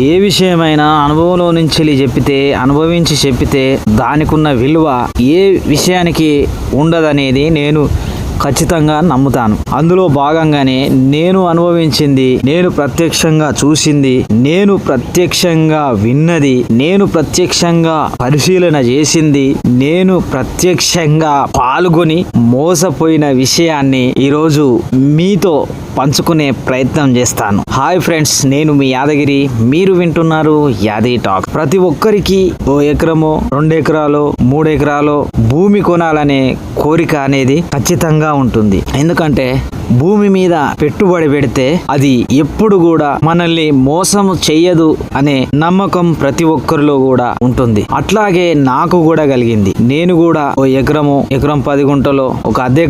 ఏ విషయమైనా అనుభవంలో నుంచి చెప్పితే అనుభవించి చెప్పితే దానికున్న విలువ ఏ విషయానికి ఉండదనేది నేను ఖచ్చితంగా నమ్ముతాను. అందులో భాగంగానే నేను అనుభవించింది నేను ప్రత్యక్షంగా చూసింది నేను ప్రత్యక్షంగా విన్నది నేను ప్రత్యక్షంగా పరిశీలన చేసింది నేను ప్రత్యక్షంగా పాల్గొని మోసపోయిన విషయాన్ని ఈరోజు మీతో పంచుకునే ప్రయత్నం చేస్తాను. హాయ్ ఫ్రెండ్స్ నేను మీ యాదగిరి. మీరు వింటున్నారు యాదగి టాక్. ప్రతి ఒక్కరికి ఓ ఎకరమో రెండు ఎకరాలు మూడు ఎకరాలు భూమి కొనాలనే కోరిక అనేది ఖచ్చితంగా ఉంటుంది. ఎందుకంటే భూమి మీద పెట్టుబడి పెడితే అది ఎప్పుడు కూడా మనల్ని మోసం చెయ్యదు అనే నమ్మకం ప్రతి ఒక్కరిలో కూడా ఉంటుంది. అట్లాగే నాకు కూడా కలిగింది. నేను కూడా ఓ ఎకరము ఎకరం పది గుంటలో ఒక అర్ధ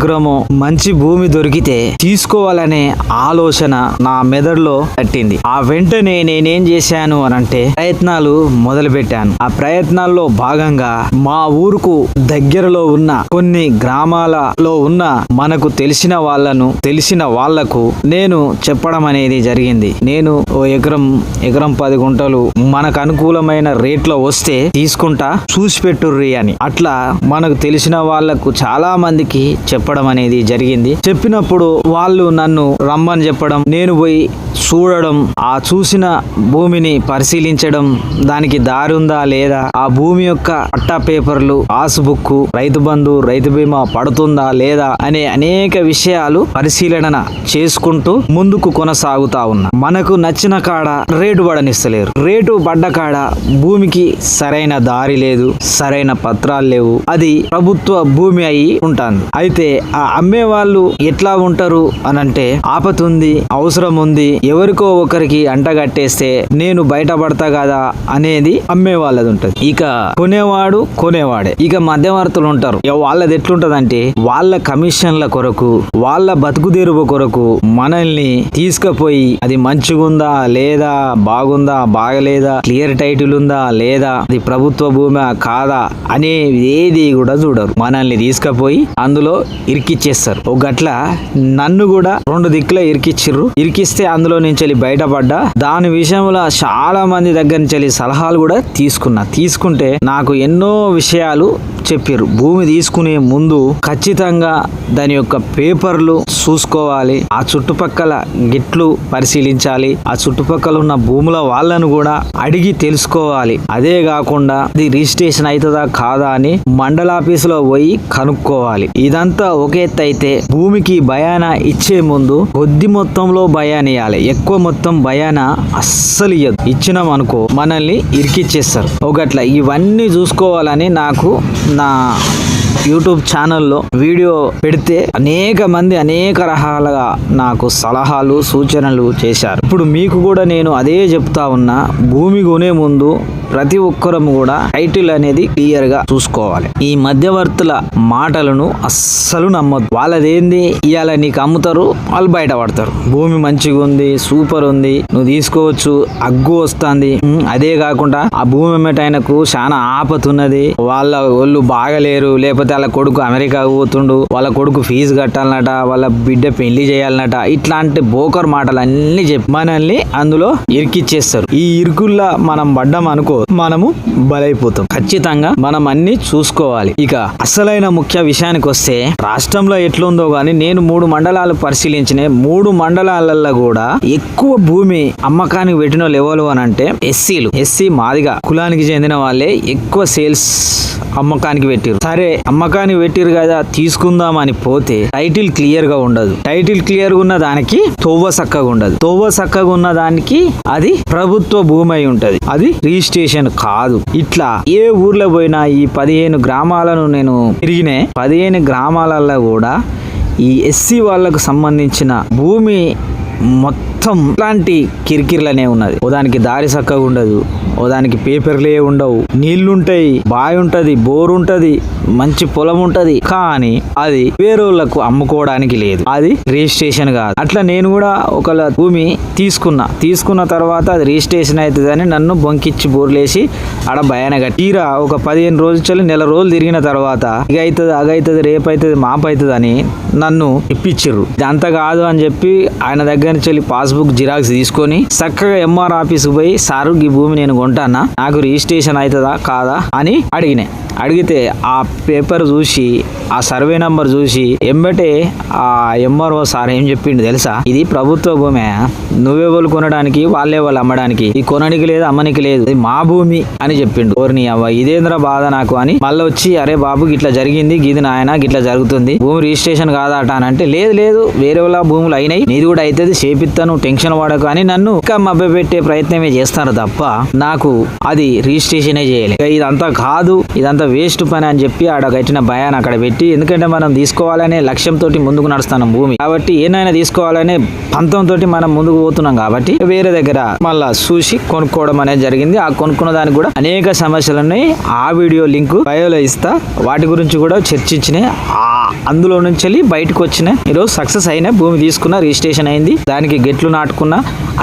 మంచి భూమి దొరికితే తీసుకోవాలనే ఆలోచన నా మెదడులో తట్టింది. ఆ వెంటనే నేనేం చేశాను అని అంటే ప్రయత్నాలు మొదలు పెట్టాను ఆ ప్రయత్నాల్లో భాగంగా మా ఊరుకు దగ్గరలో ఉన్న కొన్ని గ్రామాలలో ఉన్న మనకు తెలిసిన వాళ్ళను తెలిసిన వాళ్ళకు నేను చెప్పడం అనేది జరిగింది. నేను ఓ ఎకరం ఎకరం పది గుంటలు మనకు అనుకూలమైన రేట్లో వస్తే తీసుకుంటా చూసి పెట్టుర్రి అని. అట్లా మనకు తెలిసిన వాళ్ళకు చాలా మందికి చెప్పడం అనేది జరిగింది. చెప్పినప్పుడు వాళ్ళు నన్ను రమ్మని చెప్పడం నేను పోయి చూడడం ఆ చూసిన భూమిని పరిశీలించడం దానికి దారి ఉందా లేదా? ఆ భూమి యొక్క పట్టా పేపర్లు పాస్బుక్ రైతు బంధు రైతు బీమా పడుతుందా లేదా అనే అనేక విషయాలు పరిశీలన చేసుకుంటూ ముందుకు కొనసాగుతా ఉన్నా. మనకు నచ్చిన కాడ రేటు పడనిస్తలేరు. రేటు పడ్డ కాడ భూమికి సరైన దారి లేదు సరైన పత్రాలు లేవు. అది ప్రభుత్వ భూమి అయి ఉంటుంది. అయితే ఆ అమ్మే వాళ్ళు ఎట్లా ఉంటారు అనంటే ఆపతుంది అవసరం ఉంది ఎవరికో ఒకరికి అంటగట్టేస్తే నేను బయటపడతా కదా అనేది అమ్మే వాళ్ళది ఉంటది ఇక కొనేవాడు కొనేవాడే. ఇక మధ్యవర్తులు ఉంటారు. ఇక వాళ్ళది ఎట్లుంటదంటే వాళ్ళ కమిషన్ల కొరకు వాళ్ళ బతుకుదెరువు కొరకు మనల్ని తీసుకుపోయి అది మంచిగుందా లేదా బాగుందా బాగలేదా క్లియర్ టైటిల్ ఉందా లేదా అది ప్రభుత్వ భూమి కాదా అనే ఏది కూడా చూడరు. మనల్ని తీసుకుపోయి అందులో ఇరికిచ్చేస్తారు. ఒక గట్ల నన్ను కూడా రెండు దిక్కుల ఇరికిచ్చిర్రు. ఇరికిస్తే అందులో నుంచి వెళ్ళి బయటపడ్డా. దాని విషయంలో చాలా మంది దగ్గర నుంచి వెళ్ళి సలహాలు కూడా తీసుకున్నా. తీసుకుంటే నాకు ఎన్నో విషయాలు చెప్పారు. భూమి తీసుకునే ముందు ఖచ్చితంగా దాని యొక్క పేపర్లు చూసుకోవాలి. ఆ చుట్టుపక్కల గిట్లు పరిశీలించాలి. ఆ చుట్టుపక్కల ఉన్న భూముల వాళ్ళను కూడా అడిగి తెలుసుకోవాలి. అదే కాకుండా ఇది రిజిస్ట్రేషన్ అవుతుందా కాదా అని మండల ఆఫీసులో పోయి కనుక్కోవాలి. ఇదంతా ఒక ఎత్తు అయితే భూమికి భయాన ఇచ్చే ముందు కొద్ది మొత్తంలో భయాన్ని ఇవ్వాలి ఎక్కువ మొత్తం భయాన అస్సలు ఇయ్యదు. ఇచ్చినాం అనుకో మనల్ని ఇరికిచ్చేస్తారు. ఒకట్ల ఇవన్నీ చూసుకోవాలని నాకు నా యూట్యూబ్ ఛానల్లో వీడియో పెడితే అనేక మంది అనేక రకాలుగా నాకు సలహాలు సూచనలు చేశారు. ఇప్పుడు మీకు కూడా నేను అదే చెప్తా ఉన్నా భూమి కొనే ముందు ప్రతి ఒక్కరం కూడా టైటిల్ అనేది క్లియర్గా చూసుకోవాలి. ఈ మధ్యవర్తుల మాటలను అస్సలు నమ్మద్దు. వాళ్ళదేంది? ఇవాళ నీకు అమ్ముతారు వాళ్ళు బయటపడతారు భూమి మంచిగా ఉంది సూపర్ ఉంది నువ్వు తీసుకోవచ్చు అగ్గు వస్తుంది. అదే కాకుండా ఆ భూమి అమ్మేటాయనకు చాలా ఆపతున్నది వాళ్ళ ఒళ్ళు బాగలేరు లేకపోతే వాళ్ళ కొడుకు అమెరికా పోతుండు వాళ్ళ కొడుకు ఫీజు కట్టాలన్నట వాళ్ళ బిడ్డ పెళ్ళి చేయాలన్నట ఇట్లాంటి బోకర్ మాటలు అన్ని చెప్పి మనల్ని అందులో ఇరికిచ్చేస్తారు. ఈ ఇరుకుల్లా మనం పడ్డాం అనుకో మనము బలైపోతాం. ఖచ్చితంగా మనం అన్ని చూసుకోవాలి. ఇక అసలైన ముఖ్య విషయానికి వస్తే రాష్ట్రంలో ఎట్లుందో గాని నేను మూడు మండలాలు పరిశీలించిన మూడు మండలాలలో కూడా ఎక్కువ భూమి అమ్మకానికి పెట్టిన ఎవరు అని అంటే ఎస్సీలు. ఎస్సీ మాదిగా కులానికి చెందిన వాళ్ళే ఎక్కువ సేల్స్ అమ్మకానికి పెట్టిరు సరే అమ్మకానికి పెట్టిరు కదా తీసుకుందాం అని పోతే టైటిల్ క్లియర్గా ఉండదు. టైటిల్ క్లియర్గా ఉన్న దానికి తొవ్వ సక్కగా ఉండదు. తొవ్వ సక్కగా ఉన్న దానికి అది ప్రభుత్వ భూమి అయి ఉంటది. అది రిజిస్ట్రేషన్ కాదు. ఇట్లా ఏ ఊర్లో పోయినా ఈ పదిహేను గ్రామాలను నేను తిరిగినే పదిహేను గ్రామాలలో కూడా ఈ ఎస్సీ వాళ్ళకు సంబంధించిన భూమి మొత్తం ఇట్లాంటి కిరికిరిలనే ఉన్నది. ఓ దానికి దారి చక్కగా ఉండదు. ఓ దానికి పేపర్లే ఉండవు. నీళ్ళుంటాయి బావి ఉంటుంది బోర్ ఉంటుంది మంచి పొలం ఉంటది కానీ అది వేరేళ్ళకు అమ్ముకోవడానికి లేదు. అది రిజిస్ట్రేషన్ కాదు. అట్లా నేను కూడా ఒక భూమి తీసుకున్నా. తీసుకున్న తర్వాత అది రిజిస్ట్రేషన్ అవుతుందని నన్ను బొంకిచ్చి బోర్లేసి ఆడ భయానగా తీరా ఒక పదిహేను రోజులు నెల రోజులు తిరిగిన తర్వాత ఇక అవుతుంది అగైతుంది రేపు అవుతుంది మాపు అవుతుంది అని నన్ను ఇప్పించిర్రు ఇది అంత కాదు అని చెప్పి ఆయన దగ్గర నుంచి వెళ్ళి పాస్బుక్ జిరాక్స్ తీసుకొని చక్కగా ఎంఆర్ ఆఫీస్కి పోయి సారు ఈ భూమి నేను కొంటానా? నాకు రిజిస్ట్రేషన్ అవుతుందా కాదా? అని అడిగినాయి అడిగితే ఆ పేపర్ చూసి ఆ సర్వే నంబర్ చూసి ఎంబటే ఆ ఎంఆర్ఓ సార్ ఏం చెప్పిండు తెలుసా? ఇది ప్రభుత్వ భూమే. నువ్వే వాళ్ళు కొనడానికి వాళ్ళే వాళ్ళు అమ్మడానికి. ఈ కొనడానికి లేదు అమ్మనికి లేదు. ఇది మా భూమి అని చెప్పిండు. ఓర్ని అవ్వ ఇదేంద్ర బాధ నాకు అని మళ్ళీ వచ్చి అరే బాబు ఇట్లా జరిగింది ఇది నాయన ఇట్లా జరుగుతుంది. భూమి రిజిస్ట్రేషన్ కాదాట అని అంటే లేదు లేదు వేరే వాళ్ళ భూములు అయినాయి. నీది కూడా అవుతుంది చేపిస్తాను టెన్షన్ పడకు అని నన్ను ఇంకా మబ్బె పెట్టే ప్రయత్నమే చేస్తారు తప్ప నాకు అది రిజిస్ట్రేషనే చేయలేదు ఇదంతా కాదు ఇదంతా వేస్ట్ పని అని చెప్పి ఆడ కట్టిన భయాన్ని అక్కడ పెట్టి ఎందుకంటే మనం తీసుకోవాలనే లక్ష్యంతో ముందుకు నడుస్తున్నాం భూమి. కాబట్టి ఏనైనా తీసుకోవాలనే పంతంతో మనం ముందుకు పోతున్నాం కాబట్టి వేరే దగ్గర మళ్ళా చూసి కొనుక్కోవడం అనేది జరిగింది. ఆ కొనుక్కున్న దానికి కూడా అనేక సమస్యలు ఉన్నాయి ఆ వీడియో లింక్ బయోలో ఇస్తా. వాటి గురించి కూడా చర్చించినాయి. ఆ అందులో నుంచి వెళ్ళి బయటకు వచ్చిన ఈరోజు సక్సెస్ అయిన భూమి తీసుకున్న రిజిస్ట్రేషన్ అయింది. దానికి గెట్లు నాటుకున్న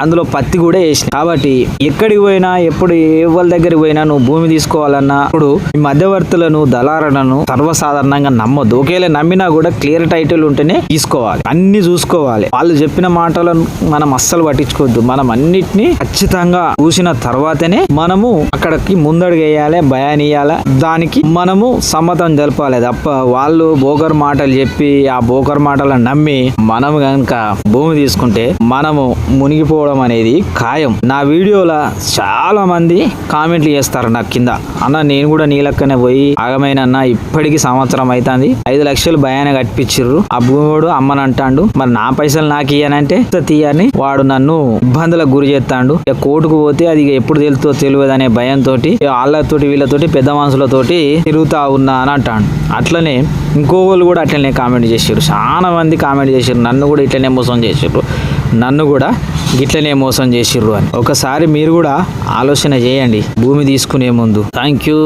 అందులో పత్తి కూడా వేసిన. కాబట్టి ఎక్కడికి పోయినా ఎప్పుడు ఎవరి దగ్గరికి పోయినా నువ్వు భూమి తీసుకోవాలన్నా ఇప్పుడు ఈ మధ్యవర్తులను దళారులను సర్వసాధారణంగా నమ్మొద్దు. ఒకేలా నమ్మినా కూడా క్లియర్ టైటిల్ ఉంటేనే తీసుకోవాలి. అన్ని చూసుకోవాలి. వాళ్ళు చెప్పిన మాటలను మనం అస్సలు పట్టించుకోవద్దు. మనం అన్నిటినీ ఖచ్చితంగా చూసిన తర్వాతనే మనము అక్కడికి ముందడుగు వేయాలి భయానియాలి దానికి మనము సమ్మతం జరపాలి. తప్ప వాళ్ళు బోకర్ మాటలు చెప్పి ఆ బోకర్ మాటలను నమ్మి మనం కనుక భూమి తీసుకుంటే మనము మునిగిపోవడం అనేది ఖాయం. నా వీడియోల చాలా మంది కామెంట్లు చేస్తారు నాకు కింద. అన్న నేను కూడా నీ లెక్కనే పోయి ఆగమైన అన్న ఇప్పటికి సంవత్సరం అవుతుంది ఐదు లక్షలు భయాన్ని కట్టించిర్రు ఆ భూమి అమ్మని అంటాడు మరి నా పైసలు నాకు ఇయ్యనంటే తీయని వాడు నన్ను ఇబ్బందులకు గురి చేస్తాడు. ఇక కోర్టుకు పోతే అది ఎప్పుడు తెలుతో తెలియదు అనే భయంతో వాళ్ళతోటి వీళ్ళతోటి పెద్ద మనుషులతోటి తిరుగుతా ఉన్నా అని అంటాడు. అట్లనే ఇంకో వాళ్ళు కూడా అట్లనే కామెంట్ చేసారు చాలా మంది కామెంట్ చేసారు నన్ను కూడా ఇట్లనే మోసం చేసారు నన్ను కూడా గిట్లనే మోసం చేసిర్రు అని. ఒకసారి మీరు కూడా ఆలోచన చేయండి. భూమి తీసుకునే ముందు. Thank you